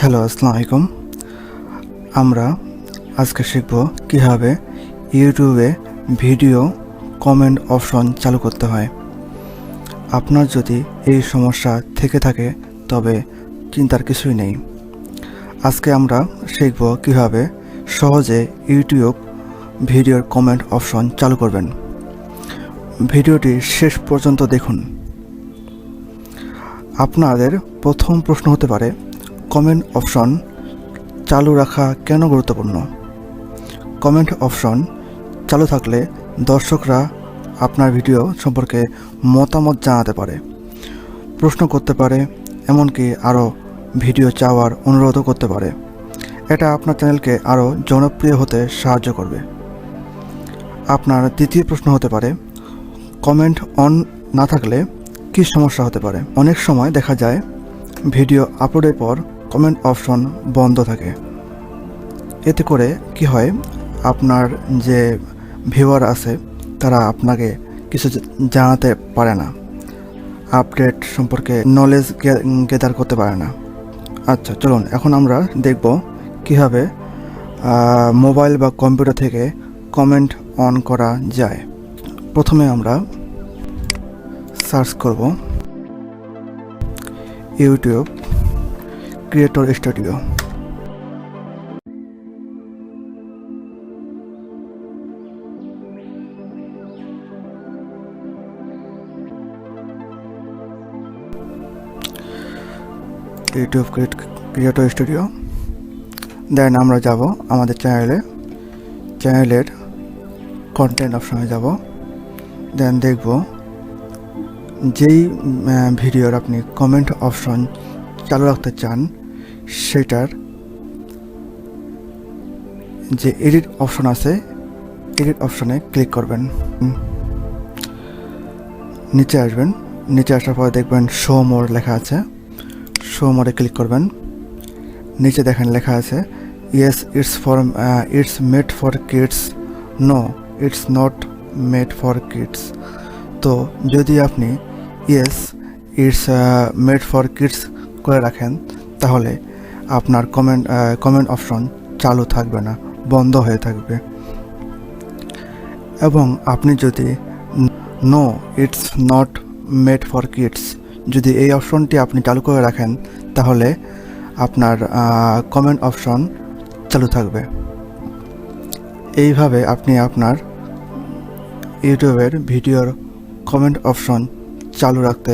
Hello আসসালামু আলাইকুম। আমরা আজকে শিখব কীভাবে ইউটিউবে ভিডিও কমেন্ট অপশন চালু করতে হয়। আপনার যদি এই সমস্যা থেকে থাকে, তবে চিন্তার কিছুই নেই। আজকে আমরা শিখব কীভাবে সহজে ইউটিউব ভিডিওর কমেন্ট অপশন চালু করবেন। ভিডিওটি শেষ পর্যন্ত দেখুন। আপনাদের প্রথম প্রশ্ন হতে পারে কমেন্ট অপশন চালু রাখা কেন গুরুত্বপূর্ণ? কমেন্ট অপশন চালু থাকলে দর্শকরা আপনার ভিডিও সম্পর্কে মতামত জানাতে পারে, প্রশ্ন করতে পারে, এমনকি আরও ভিডিও চাওয়ার অনুরোধও করতে পারে। এটা আপনার চ্যানেলকে আরও জনপ্রিয় হতে সাহায্য করবে। আপনার দ্বিতীয় প্রশ্ন হতে পারে, কমেন্ট অন না থাকলে কী সমস্যা হতে পারে? অনেক সময় দেখা যায়, ভিডিও আপলোডের পর কমেন্ট অপশন বন্ধ থাকে। এতে করে কি হয়, আপনার যে ভিউয়ার আছে, তারা আপনাকে কিছু জানাতে পারে না। আপডেট সম্পর্কে নলেজ গেদার করতে পারে না। আচ্ছা চলুন, এখন আমরা দেখব কীভাবে মোবাইল বা কম্পিউটার থেকে কমেন্ট অন করা যায়। প্রথমে আমরা সার্চ করব। YouTube creator studio. YouTube creator studio then আমরা যাব আমাদের চ্যানেলে চ্যানেলের কন্টেন্ট অপশনে যাব। দেন দেখব যেই ভিডিওর আপনি কমেন্ট অপশন চালু রাখতে চান সেটার যে এডিট অপশন আছে এডিট অপশনে ক্লিক করবেন। নিচে আসবেন। নিচে আসার পরে দেখবেন শো মোর লেখা আছে। শো মোরে ক্লিক করবেন। নিচে দেখেন লেখা আছে yes it's for it's made for kids no it's not made for kids তো যদি আপনি yes it's made for kids করে রাখেন, তাহলে আপনার কমেন্ট কমেন্ট অপশন চালু থাকবে না, বন্ধ হয়ে থাকবে। এবং আপনি যদি no it's not made for kids যদি এই অপশনটি আপনি চালু করে রাখেন, তাহলে আপনার কমেন্ট অপশন চালু থাকবে। এইভাবে আপনি আপনার ইউটিউবের ভিডিওর কমেন্ট অপশন চালু রাখতে